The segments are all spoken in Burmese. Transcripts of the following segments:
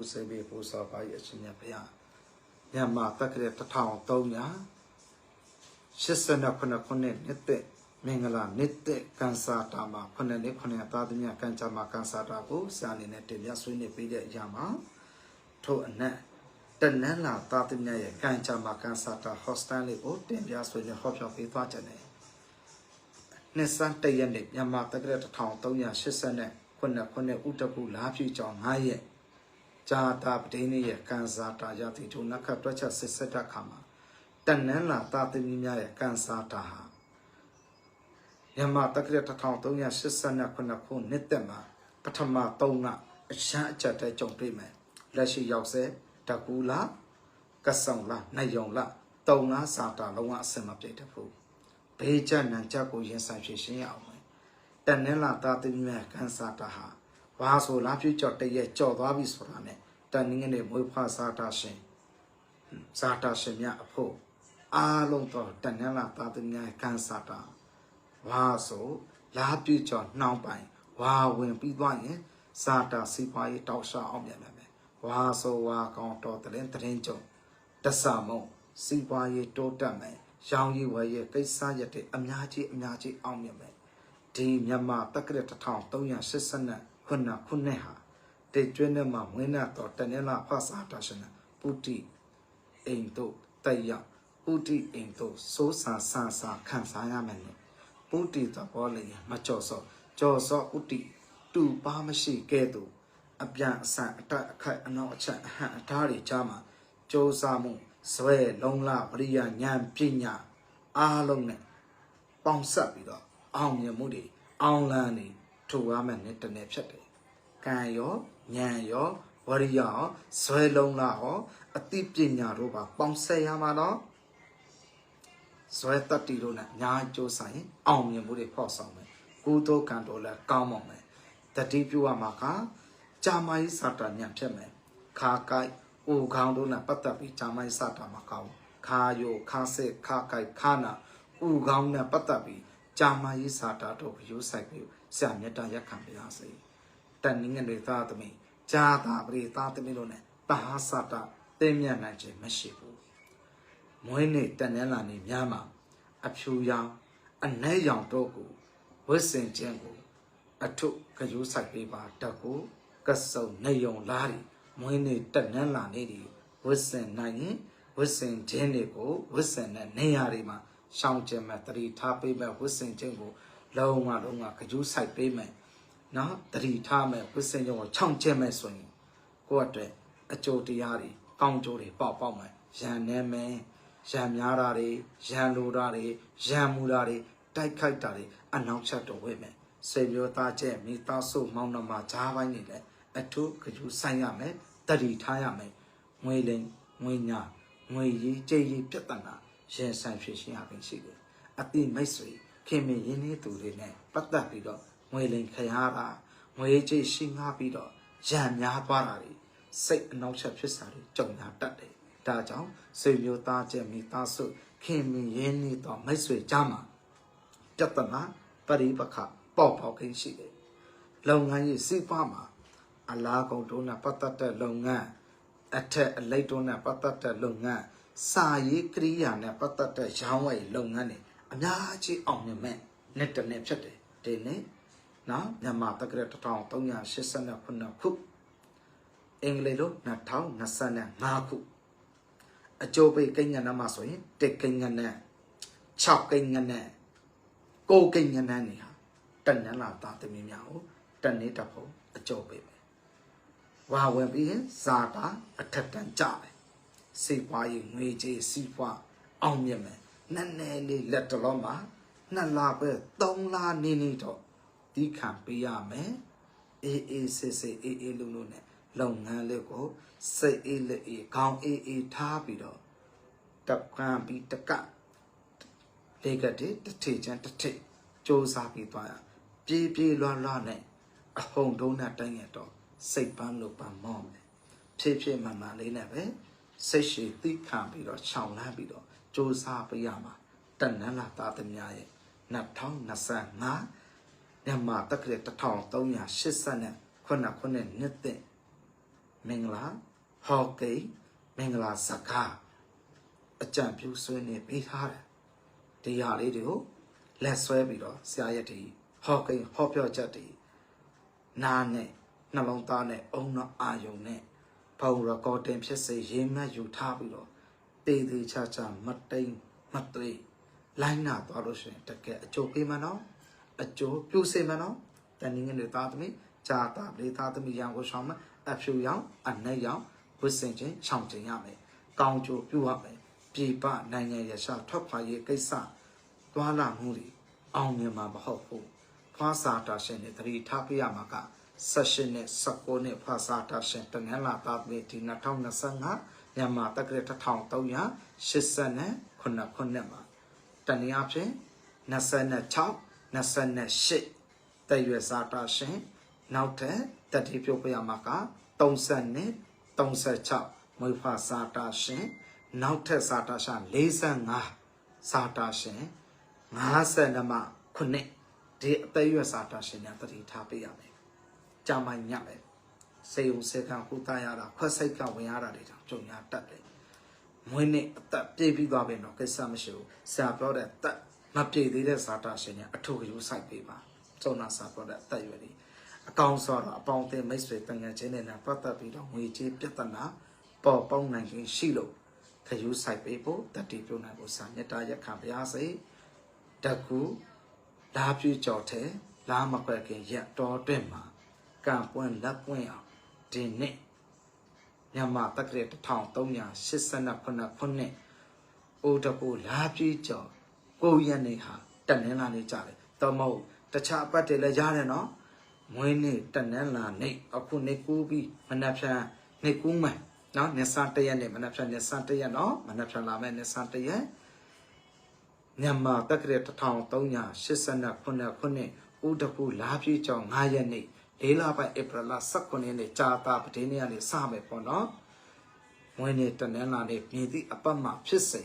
ဦးစေဘေပူဇော်ပါ၏အရှင်မြတ်ဘုရားမြန်မာတက္ကရာ1300 89ခုနှစ်နှစ်သက်မင်္ဂလာနှစ်သက်ကန်စာတာမှာခုနှစ်နှစ်ခုနှစ်သားသမီးကန်ချမှာကန်စာတာကိုဆရာအနေနဲ့တင်ပြဆွေးနွေးပေးတဲ့အရာမှာထို့အနက်တနန်းလာသားသမီးရဲ့ကန်ချမှာကန်စာတာဟော့စတန်လေးကိုတင်ပြဆွေးနွေးဟောပြောပေးသွားကြတယ်နှစ်စန်းတရက်နေ့မြန်မာတက္ကရာ1380ခုနှစ်ခုနှစ်ဥတ္တကုလာပြည့်ကြောင်9ရက် ဇာတာပတိနေရဲ့ကံစားတာရတိထုံနခတ်တွက်ချက်စစ်စစ်တဲ့ခါမှာတန်နန်းလာတာသမီးများရဲ့ကံစားတာဟာမြန်မာတက္ကရာ1389ခုနှစ်သက်မှာပထမ3ကအရှမ်းအချက်တဲကြုံတွေ့မယ်လက်ရှိရောက်စေတကူလာကဆောင်လာနိုင်ယုံလာတုံငါစာတာလုံးဝအစင်မပြည့်တဖို့ဘေးချက်နံချက်ကိုရင်ဆိုင်ဖြစ်ရှင်းရအောင်မယ်တန်နန်းလာတာသမီးများကံစားတာဟာ ဘာဆိုလားပြည့်ကြော်တရက်ကြော်သွားပြီဆိုတာနဲ့တန်ငင်းနဲ့မွေးဖွားစားတာရှင်ဇာတာရှင်များအဖို့အားလုံးတော့တန်နန်းလာတာသမီးများကံစားတာဝါဆိုလားပြည့်ကြော်နှောင်းပိုင်ဝါဝင်ပြီးသွားရင်ဇာတာစီပွားရေးတောက်ရှာအောင်ပြန်မယ်ဝါဆိုဝါကောင်တော်တရင်တရင်ကြုံတဆမုံစီပွားရေးတိုးတက်မယ်ရောင်ရည်ဝယ်ရဲ့ကိစ္စရက်တွေအများကြီးအများကြီးအောင်မြင်မယ်ဒီမြန်မာတက္ကရာ1389 ခုနှစ်ခုနှစ်ဟာတေကျွင်းနဲ့မှဝင်းနဲ့တော့တနေ့လာဖတ်စာတာရှင်ပုတိအိမ်တို့တက်ရောက်ပုတိအိမ်တို့စိုးစာဆာဆာခံစားရမယ်နဲ့ပုတိသဘောလေးမကြော်စောကြော်စောဥတိတူပါမရှိကဲ့သို့အပြန်အဆန်အတက်အခက်အနောက်အချက်အဟံအထားတွေကြားမှာစ조사မှုဇွဲလုံးလပရိယဉာဏ်ပညာအားလုံးနဲ့ပေါင်းဆက်ပြီးတော့အောင်မြင်မှုတွေအောင်လန်းနေ ထူရမယ်နဲ့တနေ့ဖြစ်တယ်။ကံရောဉာဏ်ရောဝရိယရောဇွဲလုံးလားဟောအသိပညာတို့ပါပေါင်းဆက်ရမှာတော့ဇွဲတတ္တိတို့နဲ့အများကြီးကြိုးစားရင်အောင်မြင်မှုတွေဖော်ဆောင်မယ်။ကုသိုလ်ကံတော်လည်းကောင်းပါမယ်။တတိပြုရမှာကကြာမကြီးစာတာညံဖြစ်မယ်။ခါကိုက်အိုခေါင်းတို့နဲ့ပတ်သက်ပြီးကြာမကြီးစာတာမှာကောင်းခါယိုခါစစ်ခါကိုက်ခါနာဥခေါင်းနဲ့ပတ်သက်ပြီးကြာမကြီးစာတာတို့ကိုယူဆိုင်ပြီး ဆရာမြတ်တာရက်ခံပြရစေတန်နင်းငယ်တွေသားသမီးဂျာတာပရိသားသမီးတို့နဲ့တဟာစာတာတင်းမြတ်နိုင်ခြင်းမရှိဘူးမွေးနေ့တန်နန်းလာနေများမှာအဖြူရောင်အနှဲရောင်တို့ကိုဝတ်ဆင်ခြင်းကိုအထုကယူဆိုင်ပေးပါတတ်ကိုကဆုံနေယုံလားဒီမွေးနေ့တန်နန်းလာနေဒီဝတ်ဆင်နိုင်ရင်ဝတ်ဆင်ခြင်းတွေကိုဝတ်ဆင်တဲ့နေရာတွေမှာရှောင်းကျင်မဲ့တတိထားပေးမဲ့ဝတ်ဆင်ခြင်းကို လုံးဝလုံးဝကြိုးဆိုင်ပေးမယ်နော်တတိထားမဲ့ဝတ်ဆင်ခြင်းကိုခြောင်ကျင်မဲ့ဆိုရင်ကိုယ့်အတွက်အကျိုးတရားတွေကောင်းကျိုးတွေပေါက်ပေါက်မယ်ရန်နေမယ်ရန်များတာတွေရန်လိုတာတွေရန်မူတာတွေတိုက်ခိုက်တာတွေအနောက်ချက်တော်ဝဲမယ်စေမျိုးသားကျဲမိသားစုမောင်နှမဂျားပိုင်းနေလဲအထူးကြိုးဆိုင်ရမယ်တတိထားရမယ်ငွေလိမ်ငွေညာငွေရေးကြေးရေးပြဿနာရင်ဆိုင်ဖြစ်ရှင်းရပင်ရှိတယ်အတိမိတ်ဆွေ ခင်မင်းရင်းနှီးသူတွေနဲ့ပတ်သက်ပြီးတော့ငွေလိမ်ခရားတာငွေကြေးရှင်းကားပြီးတော့ရံများသွားတာတွေစိတ်အနောက်ချက်ဖြစ်စာတွေကြုံရတတ်တယ်ဒါကြောင့်စေမျိုးသားကျက်မိသားစုခင်မင်းရင်းနှီးတော့မိတ်ဆွေကြားမှာပြဿနာပရိပခပေါ့ပေါက်ခင်းရှိတယ်လုပ်ငန်းရေးစီးပွားမှာအလားကုန်တို့နဲ့ပတ်သက်တဲ့လုပ်ငန်းအထက်အလိုက်တို့နဲ့ပတ်သက်တဲ့လုပ်ငန်းစာရေးကရိယာနဲ့ပတ်သက်တဲ့ရောင်းဝယ်လုပ်ငန်းတွေ အများကြီးအောင်မြင်မဲ့နှစ်တစ်နှစ်ဖြစ်တယ်ဒီနေ့နော်မြန်မာတက္ကရာ1389ခုအင်္ဂလိပ်လို2025ခုအကျိုးပေးကိန်းညနမှာဆိုရင်တစ်ကိန်းညန6ကိန်းညန9ကိန်းညနနေဟာတန်နန်းလာသားသမီးများကိုတန်နေတဖို့အကျိုးပေးမယ်ဝါဝင်ပြီးရင်ဇာတာအထက်တန်းကြတယ်စိတ်ပွားရေးငွေကြေးစီးပွားအောင်မြင်မယ် နည်းနည်းလေးလက်တလုံးမှာနှစ်လပဲသုံးလနေနေတော့ဒီခံပေးရမယ်အေးအေးစစ်စစ်အေးအေးလုံးလုံးနဲ့လုပ်ငန်းလေးကိုစိတ်အေးလက်အေးခေါင်းအေးအေးထားပြီးတော့တက်ခံပြီးတကလေးကတည်းတစ်ထိချမ်းတစ်ထိစ조사ပြီးသွားရပြေးပြေးလွှားလွှားနဲ့အဟုန်တုံးနဲ့တိုင်းရတော့စိတ်ပန်းလို့ပန်းမောမယ်ဖြည်းဖြည်းမှန်မှန်လေးနဲ့ပဲစိတ်ရှိသိခံပြီးတော့ခြောင်လန်းပြီးတော့ စူးစမ်းပေးရမှာတန်နန်းလာသားသမ ्या ရဲ့2025မြန်မာတက္ကရာ1380နဲ့ခုနှစ်ခုနှစ်နှစ်သက်မင်္ဂလာဟောကိတ်မင်္ဂလာစကားအကြံပြုဆွေးနေပေးထားတယ်ဒီဟာလေးတွေကိုလက်ဆွဲပြီးတော့ဆရာရက်တီဟောကိတ်ဟောပြောချက်တီနားနဲ့နှလုံးသားနဲ့အုံနောက်အာယုံနဲ့ဖုန်းရကော်တင်ဖြစ်စေရေးမှတ်ယူထားပြီးတော့ တေးသေးချာချာမတိန်မသွေးလိုင်းနာသွားလို့ရှိရင်တကယ်အကျိုးပေးမှာနော်အကျိုးပြုစေမှာနော်တန်ငင်းတွေသားသမီးဂျာတာလေးသားသမီးရန်ကိုရှောင်းမှာအဖြူရောင်အနှက်ရောင်ဝစ်စင်ချင်းခြောင်ချင်းရမယ်ကောင်းကျိုးပြုရမယ်ပြည်ပနိုင်ငံရရှာထွက်ခွာရေးကိစ္စသွားလာမှုတွေအောင်မြင်မှာမဟုတ်ဘူးဖွာစာတာရှင်တွေတတိထားပြရမှာက16နဲ့19နဲ့ဖွာစာတာရှင်တနင်္လာသားသမီးဒီ2025 မြန်မာတက္ကရာ1389ခုနှစ်မှာတနည်းအားဖြင့်26 28တရွယ်စာတာရှင်နောက်ထပ်တတိပြုတ်ပြရမှာက30နဲ့36မွေးဖွားစာတာရှင်နောက်ထပ်စာတာရှင်45စာတာရှင်52မှခုနှစ်ဒီအသက်အရွယ်စာတာရှင်များတတိထားပေးရမယ်။ကြာမှညမယ် စေုံစေကံကုသရတာခွက်စိတ်ကဝင်ရတာတွေကြောင့်ကြုံရတတ်တယ်။မွေးနေ့အသက်ပြည့်ပြီးသွားပြီတော့ကိစ္စမရှိဘူး။ဆရာပြောတဲ့တက်မပြည့်သေးတဲ့စာတာရှင်များအထုယူဆိုင်ပေးပါ။ကျောင်းနာစာပြောတဲ့အသက်အရွယ်တွေအကောင်ဆိုတော့အပေါင်းအသင်းမိတ်ဆွေတန်ငယ်ချင်းတွေနဲ့ပတ်သက်ပြီးတော့ငွေကြေးပြဿနာပေါ်ပေါက်နိုင်ခြင်းရှိလို့ခယူဆိုင်ပေးဖို့တတိပြုနိုင်ဖို့စာမေတ္တာရက်ခံပါရစေတကူလာပြည့်ကြော်တဲ့လာမကွက်ခင်ရက်တော်တွင်မှာကံပွင့်လက်ပွင့်အောင် ဒီနေ့မြန်မာတက္ကရာ1389ခုနှစ်အိုတကူလာပြည့်ကြော်ကိုရက်နေဟာတနင်္လာနေ့ကြတယ်တော့မဟုတ်တခြားအပတ်တွေလည်းရတယ်နော်မွေးနေ့တနင်္လာနေ့အခုနေကူးပြီးမနက်ဖြန်နေကူးမယ်နော်နေစတရက်နေ့မနက်ဖြန်နေစတရက်နော်မနက်ဖြန်လာမယ်နေစတရက်မြန်မာတက္ကရာ1389ခုနှစ်ခုနှစ်ဥဒကူလာပြည့်ကြောင်9ရက်နေ့ လေးလပိုင်းဧပြီလ18ရက်နေ့ကြာတာပတင်းနေ့ကနေစမယ်ပေါ့နော်မွေးနေ့တနင်္လာနေ့မြည်သည့်အပတ်မှဖြစ်စေ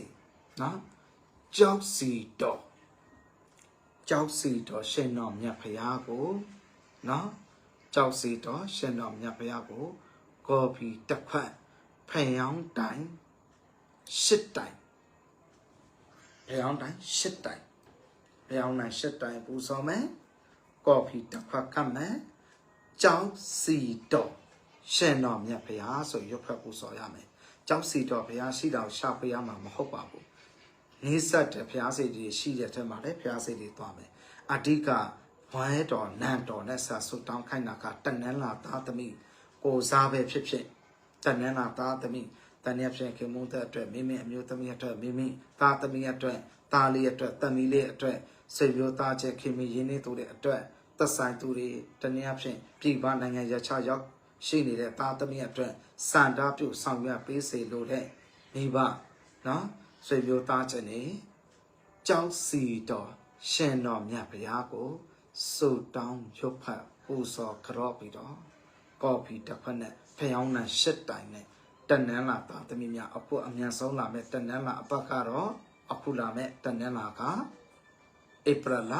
နော်ကြောက်စီတော်ကြောက်စီတော်ရှင်တော်မြတ်ဖရာကိုနော်ကြောက်စီတော်ရှင်တော်မြတ်ဘုရားကိုကော်ဖီတစ်ခွက်ဖယောင်းတိုင်ရှစ်တိုင်ဖယောင်းတိုင်ရှစ်တိုင်ဖယောင်းတိုင်ရှစ်တိုင်ပူဇော်မယ်ကော်ဖီတစ်ခွက်ကပ်မယ် ကြောက်စီတော်ရှင်တော်မြတ်ဘုရားဆိုရွတ်ဖက်ပူဇော်ရမယ်ကြောက်စီတော်ဘုရားရှိတော်ရှာပေးရမှာမဟုတ်ပါဘူးနေဆက်တဲ့ဘုရားစိတ်တွေရှိတဲ့ထဲမှာလည်းဘုရားစိတ်တွေသွားမယ်အဓိကဝမ်းတော်နန်တော်နဲ့ဆာဆုတောင်းခိုင်းတာကတနန်းလာသားသမီးကိုစားပဲဖြစ်ဖြစ်တနန်းလာသားသမီးတန်ရဖြင့်ခင်မုန်းတဲ့အတွက်မိမိအမျိုးသမီးအတွက်မိမိသားသမီးအတွက်သားလေးအတွက်သမီးလေးအတွက်ဆွေမျိုးသားချက်ခင်မရင်းနေသူတွေအတွက် သက်ဆိုင်သူတွေတနည်းအားဖြင့်ပြည်ပနိုင်ငံရခြားရောက်ရှိနေတဲ့သားသမီးအတွက်စန္ဒပြုဆောင်ရွက်ပေးစေလိုတဲ့မိဘနော်ဆွေမျိုးသားချက်နေကြောင်းစီတော်ရှင်တော်မြတ်ဘုရားကိုစုတောင်းရုပ်ဖတ်ပူဇော်ကြော့ပြီးတော့ကော်ဖီတစ်ခွက်နဲ့ဖျောင်းနံရှစ်တိုင်နဲ့တနန်းလာသားသမီးများအခုအမြန်ဆုံးလာမဲ့တနန်းလာအပတ်ကတော့အခုလာမဲ့တနန်းလာကဧပြီလ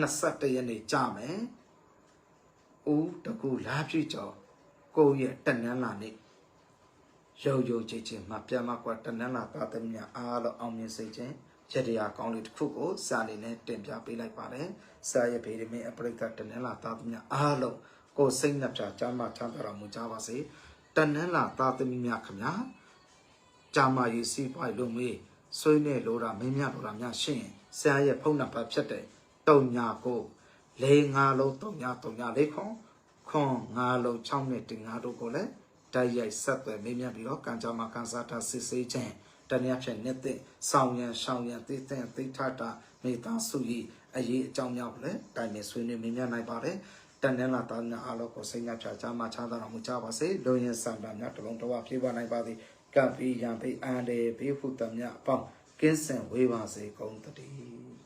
21ရက်နေ့ကြာမယ်ဦးတကူလာပြည့်ကျော်ကိုယ့်ရဲ့တနန်းလာနေ့ရုံရုံကြည်ချင်းမှာပြန်မကွာတနန်းလာသားသမီးများအားလုံးအောင်မြင်စေခြင်းရတရားကောင်းလေးတစ်ခုကိုစာအနေနဲ့တင်ပြပေးလိုက်ပါတယ်။စာရဲ့ဗေဒမင်းအပရိကတနင်္လာသားသမီးအားလုံးကိုစိတ်နှပြချမ်းသာချမ်းသာတော်မူကြပါစေ။တနင်္လာသားသမီးများခင်ဗျာ။ကြာမရေးစီးပွားရေးလုပ်မေးဆွေးနေလို့တာမင်းများလို့တာများရှင်းရင်ဆရာရဲ့ဖုန်းနံပါတ်ဖြစ်တဲ့ တုံညာကိုလေးငါလုံးတုံညာတုံညာလေးခွန်ခွန်ငါလုံး6နဲ့တင်ငါတို့ကိုလည်းတိုက်ရိုက်ဆက်သွယ်မေးမြန်းပြီးတော့ကံကြမ္မာကန်စားတာစစ်ဆေးခြင်းတနည်းဖြင့်နေတဲ့ဆောင်ရန်ရှောင်ရန်သိတဲ့သိထတာမေတ္တာစုကြီးအရေးအကြောင်းများလည်းတိုင်ပင်ဆွေးနွေးမြင်နိုင်ပါတယ်တန်တန်းလာတာများအားလုံးကိုစိတ်နှပြချမ်းသာချမ်းသာတော်မူကြပါစေလူရင်ဆန္ဒများတလုံးတဝပြေပါနိုင်ပါသည်ကပ်ပြီးရန်ပြီးအန်တယ်ဘေးဖုတမြအပေါင်းကင်းစင်ဝေးပါစေကုန်တည်း